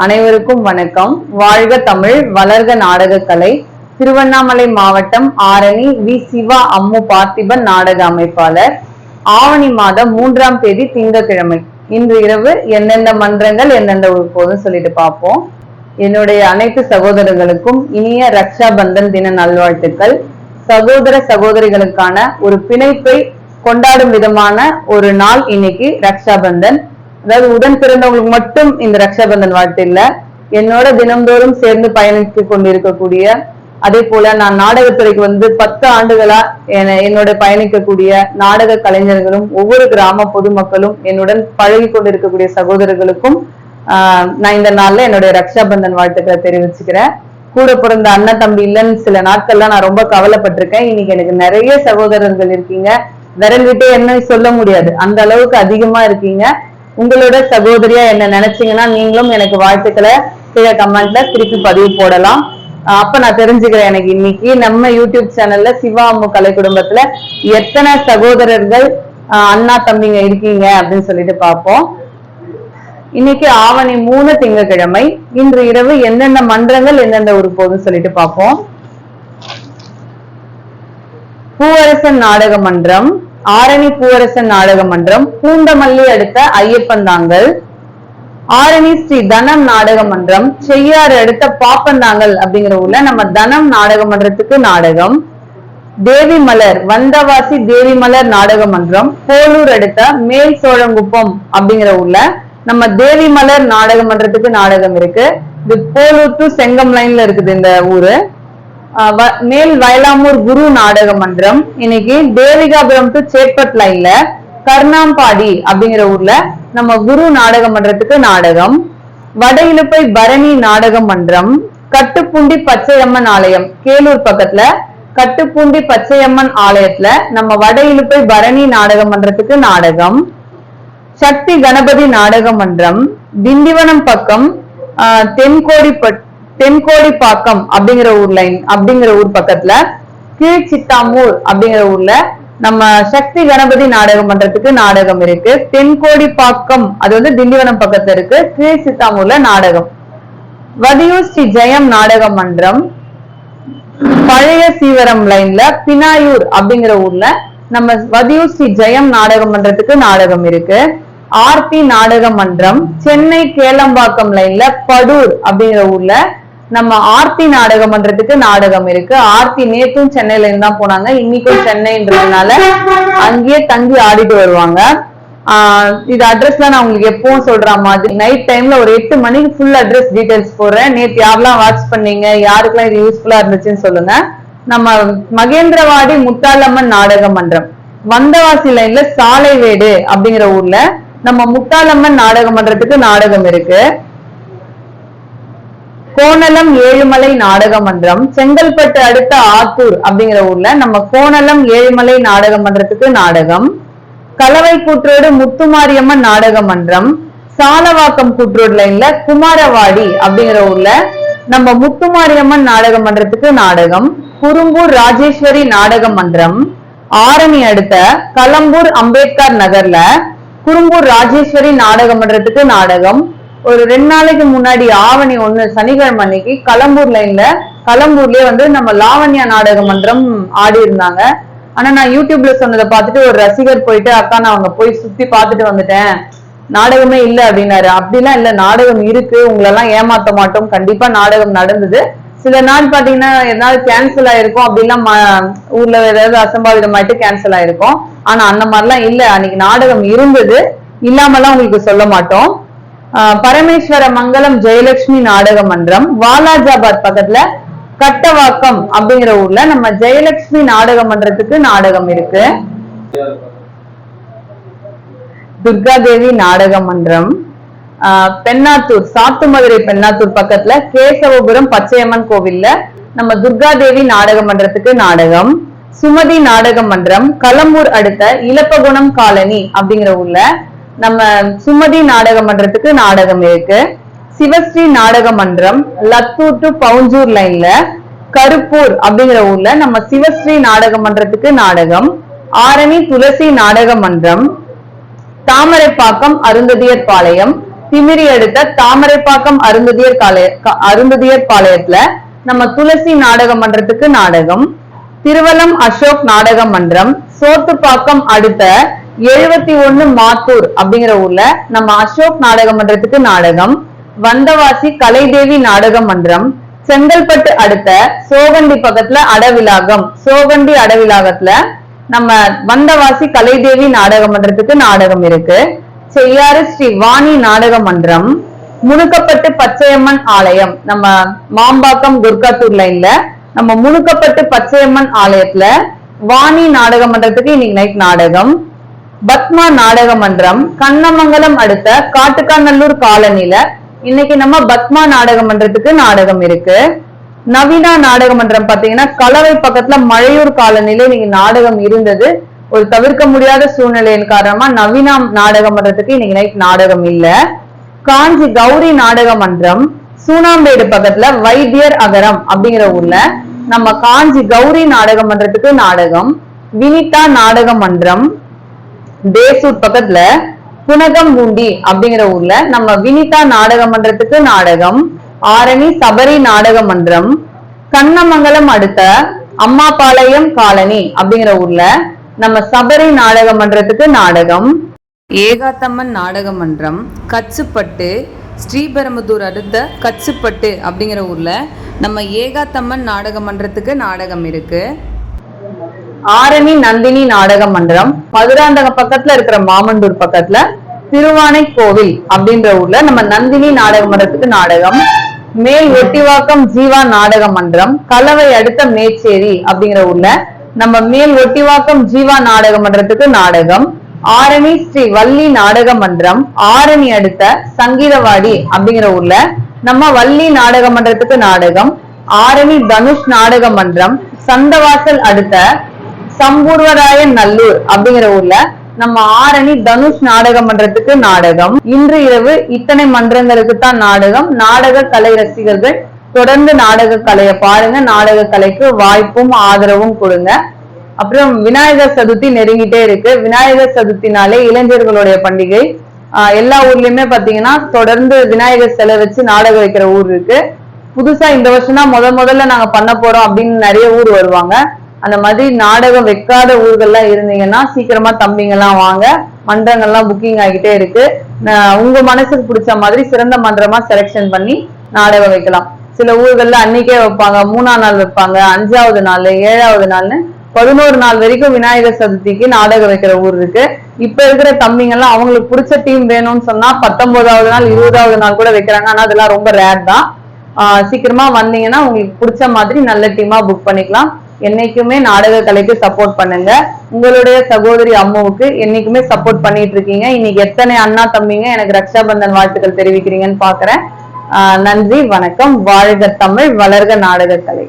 அனைவருக்கும் வணக்கம். வாழ்க தமிழ் வளர்க நாடகக்கலை. திருவண்ணாமலை மாவட்டம் ஆரணி வி. சிவா அம்மு பார்த்திபன் நாடக அமைப்பாளர். ஆவணி மாதம் மூன்றாம் தேதி திங்கட்கிழமை. இன்று இரவு எந்தெந்த மன்றங்கள் எந்தெந்த போதும் சொல்லிட்டு பார்ப்போம். என்னுடைய அனைத்து சகோதரர்களுக்கும் இனிய ரக்ஷா பந்தன் தின நல்வாழ்த்துக்கள். சகோதர சகோதரிகளுக்கான ஒரு பிணைப்பை கொண்டாடும் விதமான ஒரு நாள் இன்னைக்கு ரக்ஷா பந்தன் அதாவது உடன் பிறந்தவங்களுக்கு மட்டும் இந்த ரக்ஷாபந்தன் வாழ்த்து இல்ல. என்னோட தினம்தோறும் சேர்ந்து பயணித்து கொண்டிருக்கக்கூடிய அதே போல நான் நாடகத்துறைக்கு வந்து பத்து ஆண்டுகளா என்னோட பயணிக்கக்கூடிய நாடக கலைஞர்களும் ஒவ்வொரு கிராம பொதுமக்களும் என்னுடன் பழகி கொண்டிருக்கக்கூடிய சகோதரர்களுக்கும் ஆஹ், நான் இந்த நாள்ல என்னுடைய ரக்ஷாபந்தன் வாழ்த்துக்களை தெரிவிச்சுக்கிறேன். கூட பிறந்த அண்ணன் தம்பி இல்லைன்னு சில நாட்கள்லாம் நான் ரொம்ப கவலைப்பட்டிருக்கேன். இன்னைக்கு எனக்கு நிறைய சகோதரர்கள் இருக்கீங்க. விரல் என்ன சொல்ல முடியாது. அந்த அளவுக்கு அதிகமா இருக்கீங்க. உங்களோட சகோதரியா என்ன நினைச்சீங்கன்னா நீங்களும் எனக்கு வாழ்த்துக்களை கீழே கமெண்ட்ல திருப்பி பதிவு போடலாம். அப்ப நான் தெரிஞ்சுக்கிறேன் எனக்கு இன்னைக்கு. நம்ம யூடியூப் சேனல்ல சிவா அம்மு கலை குடும்பத்துல எத்தனை சகோதரர்கள் அண்ணா தம்பிங்க இருக்கீங்க அப்படின்னு சொல்லிட்டு பார்ப்போம். இன்னைக்கு ஆவணி மூணு திங்கக்கிழமை இன்று இரவு எந்தெந்த மன்றங்கள் எந்தெந்த ஊர் போகுதுன்னு சொல்லிட்டு பார்ப்போம். பூவரசன் நாடக மன்றம். ஆரணி பூவரசன் நாடக மன்றம் பூந்தமல்லி அடுத்த ஐயப்பந்தாங்கல் ஆரணி ஸ்ரீ தனம் நாடக மன்றம் செய்யாறு அடுத்த பாப்பந்தாங்கல் அப்படிங்கிற ஊர்ல நம்ம தனம் நாடக மன்றத்துக்கு நாடகம். தேவி மலர் வந்தவாசி தேவி மலர் நாடக மன்றம் போலூர் அடுத்த மேல் சோழங்குப்பம் அப்படிங்கிற ஊர்ல நம்ம தேவி மலர் நாடக மன்றத்துக்கு நாடகம் இருக்கு. இது போலூர் டு செங்கம் லைன்ல இருக்குது இந்த ஊரு. மேல் வயலாமூர் குரு நாடக மன்றம். இன்னைக்கு தேவிகாபுரம் டு சேட்பட் லைன்ல கர்ணாம்பாடி அப்படிங்கிற ஊர்ல நம்ம குரு நாடக மன்றத்துக்கு நாடகம். வட இலுப்பை பரணி நாடக மன்றம். கட்டுப்பூண்டி பச்சையம்மன் ஆலயம். கேலூர் பக்கத்துல கட்டுப்பூண்டி பச்சையம்மன் ஆலயத்துல நம்ம வட இழுப்பை பரணி நாடக மன்றத்துக்கு நாடகம். சக்தி கணபதி நாடக மன்றம். திண்டிவனம் பக்கம் ஆஹ், தென்கோடிப்பாக்கம் அப்படிங்கிற ஊர் லைன் அப்படிங்கிற ஊர் பக்கத்துல கீழ்ச்சித்தாமூர் அப்படிங்கிற ஊர்ல நம்ம சக்தி கணபதி நாடகம் பண்றதுக்கு நாடகம் இருக்கு. தென்கோடிப்பாக்கம் அது வந்து திண்டிவனம் பக்கத்துல இருக்கு. கீழ் சித்தாமூர்ல நாடகம். வதியூர் ஸ்ரீ ஜெயம் நாடக மன்றம். பழைய சீவரம் லைன்ல பினாயூர் அப்படிங்கிற ஊர்ல நம்ம வதியூர் ஸ்ரீ ஜெயம் நாடகம் மன்றத்துக்கு நாடகம் இருக்கு. ஆர்த்தி நாடக மன்றம் சென்னை கேளம்பாக்கம் லைன்ல படூர் அப்படிங்கிற ஊர்ல நம்ம ஆர்த்தி நாடக மன்றத்துக்கு நாடகம் இருக்கு. ஆர்த்தி நேற்றும் சென்னையில இருந்து தான் போனாங்க. இன்னைக்கும் சென்னைன்றதுனால அங்கேயே தங்கி ஆடிட்டு வருவாங்க. ஆஹ் இது அட்ரஸ்ல நான் உங்களுக்கு எப்பவும் சொல்ற மாதிரி. நைட் டைம்ல ஒரு எட்டு மணிக்கு ஃபுல் அட்ரஸ் டீடைல்ஸ் போடுறேன். நேத்து யாரெல்லாம் வாட்ச் பண்ணீங்க யாருக்கெல்லாம் இது யூஸ்ஃபுல்லா இருந்துச்சுன்னு சொல்லுங்க. நம்ம மகேந்திரவாடி முத்தாலம்மன் நாடக மன்றம். வந்தவாசி லைன்ல சாலைவேடு அப்படிங்கிற ஊர்ல நம்ம முத்தாலம்மன் நாடகம் மன்றத்துக்கு நாடகம் இருக்கு. கோணலம் ஏழுமலை நாடக மன்றம் செங்கல்பட்டு அடுத்த ஆத்தூர் அப்படிங்கிற ஊர்ல நம்ம கோணலம் ஏழுமலை நாடக மன்றத்துக்கு நாடகம். கலவை கூற்றோடு முத்துமாரியம்மன் நாடக மன்றம் சாலவாக்கம் கூற்றோடு லைன்ல குமாரவாடி அப்படிங்கிற ஊர்ல நம்ம முத்துமாரியம்மன் நாடக மன்றத்துக்கு நாடகம். குறும்பூர் ராஜேஸ்வரி நாடக மன்றம் ஆரணி அடுத்த கலம்பூர் அம்பேத்கர் நகர்ல குறும்பூர் ராஜேஸ்வரி நாடக மன்றத்துக்கு நாடகம். ஒரு ரெண்டு நாளைக்கு முன்னாடி ஆவணி ஒண்ணு சனிக்கிழமை அன்னைக்கு கலம்பூர் லைன்ல கலம்பூர்லயே வந்து நம்ம லாவண்யா நாடக மன்றம் ஆடி இருந்தாங்க. ஆனா நான் யூடியூப்ல சொன்னதை பார்த்துட்டு ஒரு ரசிகர் போயிட்டு அக்கா நான் அவங்க போய் சுத்தி பார்த்துட்டு வந்துட்டேன். நாடகமே இல்ல அப்படின்னாரு. அப்படிலாம் இல்ல நாடகம் இருக்கு. உங்களெல்லாம் ஏமாத்த மாட்டோம். கண்டிப்பா நாடகம் நடந்தது. சில நாள் பாத்தீங்கன்னா எதனால கேன்சல் ஆயிருக்கும் அப்படிலாம் ஊர்ல ஏதாவது அசம்பாவிதம் ஆயிட்டு கேன்சல் ஆயிருக்கும். ஆனா அந்த மாதிரிலாம் இல்ல. அன்னைக்கு நாடகம் இருந்தது. இல்லாமலாம் உங்களுக்கு சொல்ல மாட்டோம். பரமேஸ்வர மங்கலம் ஜெயலட்சுமி நாடக மன்றம் வாலாஜாபாத் பக்கத்துல கட்டவாக்கம் அப்படிங்கிற ஊர்ல நம்ம ஜெயலட்சுமி நாடக மன்றத்துக்கு நாடகம் இருக்கு. துர்கா தேவி நாடக மன்றம். பெண்ணாத்தூர் சாத்துமதுரை பெண்ணாத்தூர் பக்கத்துல கேசவபுரம் பச்சையம்மன் கோவில்ல நம்ம துர்காதேவி நாடக மன்றத்துக்கு நாடகம் சுமதி நாடக மன்றம் கலம்பூர் அடுத்த இலப்பகுணம் காலனி அப்படிங்கிற ஊர்ல நம்ம சுமதி நாடக மன்றத்துக்கு நாடகம் இருக்கு. சிவஸ்ரீ நாடக மன்றம் லத்தூர் டு பவுஞ்சூர் லைன்ல கருப்பூர் அப்படிங்கிற ஊர்ல நம்ம சிவஸ்ரீ நாடக மன்றத்துக்கு நாடகம் ஆரணி துளசி நாடக மன்றம் தாமரைப்பாக்கம் அருந்ததியர் பாளையம் திமிரி அடுத்த தாமரைப்பாக்கம் அருந்ததியர் காலய அருந்ததியர் பாளையத்துல நம்ம துளசி நாடக மன்றத்துக்கு நாடகம் திருவலம் அசோக் நாடக மன்றம் சோத்துப்பாக்கம் அடுத்த எழுபத்தி ஒண்ணு மாத்தூர் அப்படிங்கிற ஊர்ல நம்ம அசோக் நாடக மன்றத்துக்கு நாடகம் வந்தவாசி கலைதேவி நாடக மன்றம் செங்கல்பட்டு அடுத்த சோகண்டி பக்கத்துல அடவிலாகம் சோகண்டி அடவிலாகத்துல நம்ம வந்தவாசி கலைதேவி நாடக மன்றத்துக்கு நாடகம் இருக்கு. செய்யாறு ஸ்ரீ வாணி நாடக மன்றம் முணுக்கப்பட்டு பச்சையம்மன் ஆலயம். நம்ம மாம்பாக்கம் குர்காத்தூர் லைன்ல நம்ம முணுக்கப்பட்டு பச்சையம்மன் ஆலயத்துல வாணி நாடக மன்றத்துக்கு இன்னைக்கு நைட் நாடகம். பத்மா நாடக மன்றம் கண்ணமங்கலம் அடுத்த காட்டுக்காநல்லூர் காலனில இன்னைக்கு நம்ம பத்மா நாடக மன்றத்துக்கு நாடகம் இருக்கு. நவீனா நாடக மன்றம் பாத்தீங்கன்னா கலவை பக்கத்துல மழையூர் காலனில இன்னைக்கு நாடகம் இருந்தது. ஒரு தவிர்க்க முடியாத சூழ்நிலையின் காரணமா நவீனா நாடக மன்றத்துக்கு இன்னைக்கு நைட் நாடகம் இல்ல. காஞ்சி கௌரி நாடக மன்றம் சூனாம்பேடு பக்கத்துல வைத்தியர் அகரம் அப்படிங்கிற ஊர்ல நம்ம காஞ்சி கௌரி நாடக மன்றத்துக்கு நாடகம் வினிதா நாடக மன்றம் தேசூர் பக்கத்துல புனகம்பூண்டி அப்படிங்கிற ஊர்ல நம்ம வினிதா நாடக மன்றத்துக்கு நாடகம் ஆரணி சபரி நாடக மன்றம் கண்ணமங்கலம் அடுத்த அம்மாபாளையம் காலனி அப்படிங்கிற ஊர்ல நம்ம சபரி நாடக மன்றத்துக்கு நாடகம். ஏகாத்தம்மன் நாடக மன்றம் கச்சுப்பட்டு ஸ்ரீபெரும்புதூர் அடுத்த கச்சுப்பட்டு அப்படிங்கிற ஊர்ல நம்ம ஏகாத்தம்மன் நாடக மன்றத்துக்கு நாடகம் இருக்கு. ஆரணி நந்தினி நாடக மன்றம் மதுராந்தக பக்கத்துல இருக்கிற மாமண்டூர் பக்கத்துல திருவானை கோவில் அப்படின்ற ஊர்ல நம்ம நந்தினி நாடக மன்றத்துக்கு நாடகம். மேல் ஒட்டிவாக்கம் ஜீவா நாடக மன்றம் கலவை அடுத்த மேச்சேரி அப்படிங்கிற ஊர்ல நம்ம மேல் ஒட்டிவாக்கம் ஜீவா நாடக மன்றத்துக்கு நாடகம். ஆரணி ஸ்ரீ வள்ளி நாடக மன்றம் ஆரணி அடுத்த சங்கீதவாடி அப்படிங்கிற ஊர்ல நம்ம வள்ளி நாடக மன்றத்துக்கு நாடகம். ஆரணி தனுஷ் நாடக மன்றம் சந்தவாசல் அடுத்த சம்பூர்வராயன் நல்லூர் அப்படிங்கிற ஊர்ல நம்ம ஆரணி தனுஷ் நாடக மன்றத்துக்கு நாடகம். இன்று இரவு இத்தனை மன்றங்களுக்கு தான் நாடகம். நாடக கலை ரசிகர்கள் தொடர்ந்து நாடக கலையை பாருங்க. நாடக கலைக்கு வாய்ப்பும் ஆதரவும் கொடுங்க. அப்புறம் விநாயகர் சதுர்த்தி நெருங்கிட்டே இருக்கு. விநாயகர் சதுர்த்தினாலே இளைஞர்களுடைய பண்டிகை. எல்லா ஊர்லயுமே பாத்தீங்கன்னா தொடர்ந்து விநாயகர் சிலை வச்சு நாடகம் வைக்கிற ஊர் இருக்கு. புதுசா இந்த வருஷம் தான் முத முதல்ல நாங்க பண்ண போறோம் அப்படின்னு நிறைய ஊர் வருவாங்க. அந்த மாதிரி நாடகம் வைக்காத ஊர்கள்லாம் இருந்தீங்கன்னா சீக்கிரமா தம்பிங்கெல்லாம் வாங்க. மன்றங்கள்லாம் புக்கிங் ஆகிட்டே இருக்கு. உங்க மனசுக்கு பிடிச்ச மாதிரி சிறந்த மன்றமா செலெக்ஷன் பண்ணி நாடகம் வைக்கலாம். சில ஊர்கள்ல அன்னைக்கே வைப்பாங்க மூணாம் நாள் வைப்பாங்க அஞ்சாவது நாள் ஏழாவது நாள்னு பதினோரு நாள் வரைக்கும் விநாயகர் சதுர்த்திக்கு நாடகம் வைக்கிற ஊர் இருக்கு. இப்ப இருக்கிற தம்பிங்க எல்லாம் அவங்களுக்கு பிடிச்ச டீம் வேணும்னு சொன்னா பத்தொன்பதாவது நாள் இருபதாவது நாள் கூட வைக்கிறாங்க. ஆனா அதெல்லாம் ரொம்ப ரேர் தான். ஆஹ் சீக்கிரமா வந்தீங்கன்னா உங்களுக்கு பிடிச்ச மாதிரி நல்ல டீமா புக் பண்ணிக்கலாம். என்னைக்குமே நாடக கலைக்கு சப்போர்ட் பண்ணுங்க. உங்களுடைய சகோதரி அம்மாவுக்கு என்னைக்குமே சப்போர்ட் பண்ணிட்டு இருக்கீங்க. இன்னைக்கு எத்தனை அண்ணா தம்பிங்க எனக்கு ரக்ஷாபந்தன் வாழ்த்துக்கள் தெரிவிக்கிறீங்கன்னு பாக்குறேன். நன்றி வணக்கம். வாழ்க தமிழ் வளர்க நாடக கலை